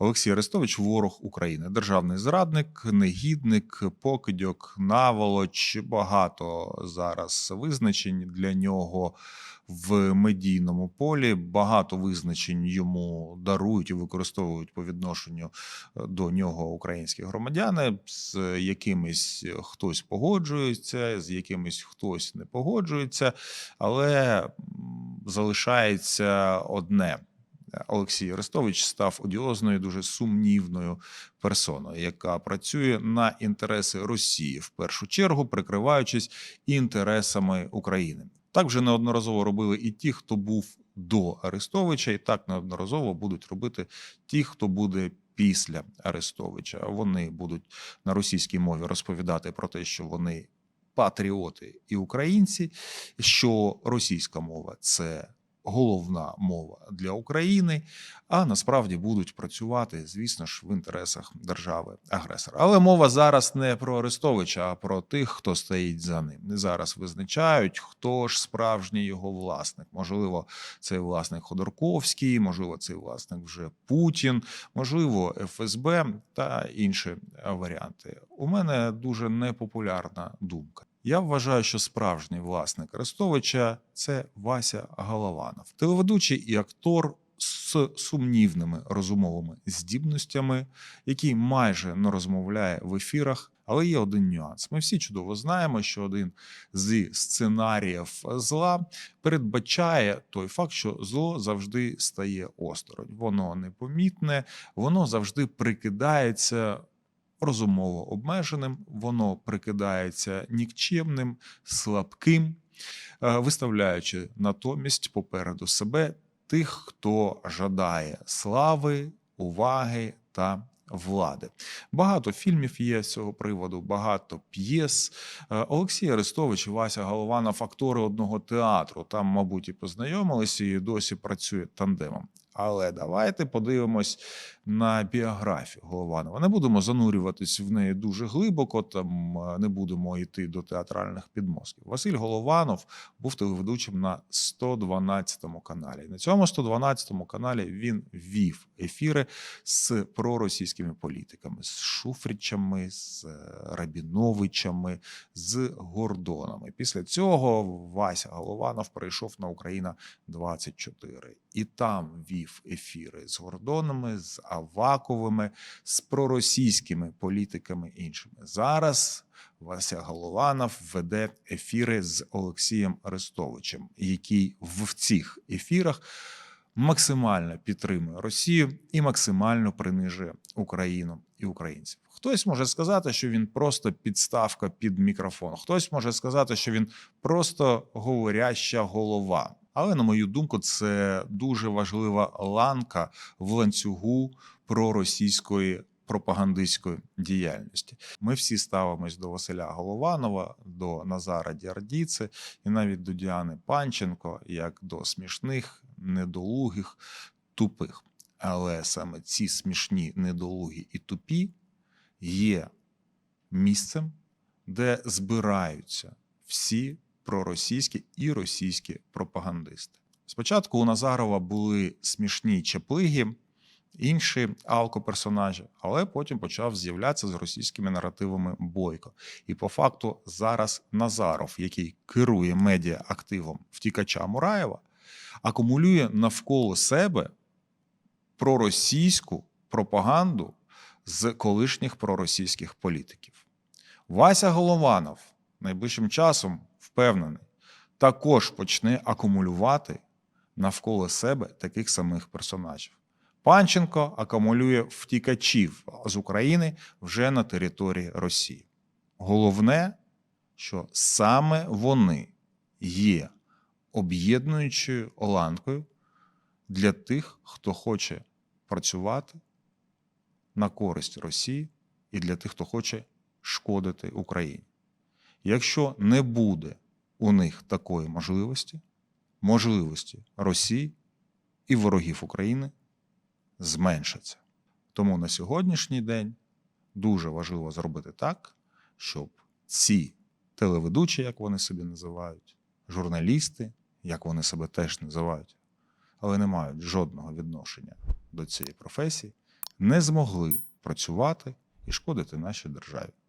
Олексій Арестович ворог України, державний зрадник, негідник, покидьок, наволоч. Багато зараз визначень для нього в медійному полі. Багато визначень йому дарують і використовують по відношенню е, до нього українські громадяни. З якимись хтось погоджується, з якимись хтось не погоджується, але залишається одне. Олексій Арестович став одіозною, дуже сумнівною персоною, яка працює на інтереси Росії в першу чергу, прикриваючись інтересами України. Так вже неодноразово робили і ті, хто був до Арестовича, і так неодноразово будуть робити ті, хто буде після Арестовича. Вони будуть на російській мові розповідати про те, що вони патріоти і українці, що російська мова це головна мова для України, а насправді будуть працювати, звісно ж, в інтересах держави агресора. Але мова зараз не про Арестовича, а про тих, хто стоїть за ним. Зараз визначають, хто ж справжній його власник. Можливо, цей власник Ходорковський, можливо, цей власник вже Путін, можливо, ФСБ та інші варіанти. У мене дуже непопулярна думка. Я вважаю, що справжній власник Арестовича це Вася Голованов, телеведучий і актор з сумнівними розумовими здібностями, який майже не розмовляє в ефірах. Але є один нюанс. Ми всі чудово знаємо, що один зі сценаріїв зла передбачає той факт, що зло завжди стає осторонь. Воно непомітне, воно завжди прикидається розумово обмеженим, воно прикидається нікчемним, слабким, е, виставляючи натомість попереду себе тих, хто жадає слави, уваги та влади. Багато фільмів є з цього приводу, багато п'єс. Е, Олексій Арестович і Вася Голованов актори одного театру. Там, мабуть, і познайомилися, і досі працює тандемом. Але давайте подивимось на біографію Голованова. Не будемо занурюватись в неї дуже глибоко, там е, не будемо йти до театральних підмозків. Василь Голованов був телеведучим на 112 каналі. На цьому 112 каналі він вів ефіри з проросійськими політиками, з Шуфричами, з е, Рабіновичами, з Гордонами. Після цього Вася Голованов перейшов на Україна 24 і там вів ефіри з Гордонами, з Аваковими, з проросійськими політиками іншими. Зараз Вася Голованов веде ефіри з Олексієм Арестовичем, який в цих ефірах максимально підтримує Росію і максимально принижує Україну і українців. Хтось може сказати, що він просто підставка під мікрофон. Хтось може сказати, що він просто говоряща голова. Але на мою думку, це дуже важлива ланка в ланцюгу проросійської пропагандистської діяльності. Ми всі ставимось до Василя Голованова, до Назара Діардіци і навіть до Діани Панченко як до смішних, недолугих, тупих. Але саме ці смішні, недолугі і тупі є місцем, де збираються всі проросійські і російські пропагандисти. Спочатку у Назарова були смішні чеплиги, інші алкоперсонажі, але потім почав з'являтися з російськими наративами Бойко. І по факту зараз Назаров, який керує медіа активом втікача Мураєва, акумулює навколо себе проросійську пропаганду з колишніх проросійських політиків. Вася Голованов найближчим часом впевнений, також почне акумулювати навколо себе таких самих персонажів. Панченко акумулює втікачів з України вже на території Росії. Головне, що саме вони є об'єднуючою ланкою для тих, хто хоче працювати на користь Росії і для тих, хто хоче шкодити Україні. Якщо не буде у них такої можливості, можливості Росії і ворогів України зменшаться. Тому на сьогоднішній день дуже важливо зробити так, щоб ці телеведучі, як вони собі називають, журналісти, як вони себе теж називають, але не мають жодного відношення до цієї професії, не змогли працювати і шкодити нашій державі.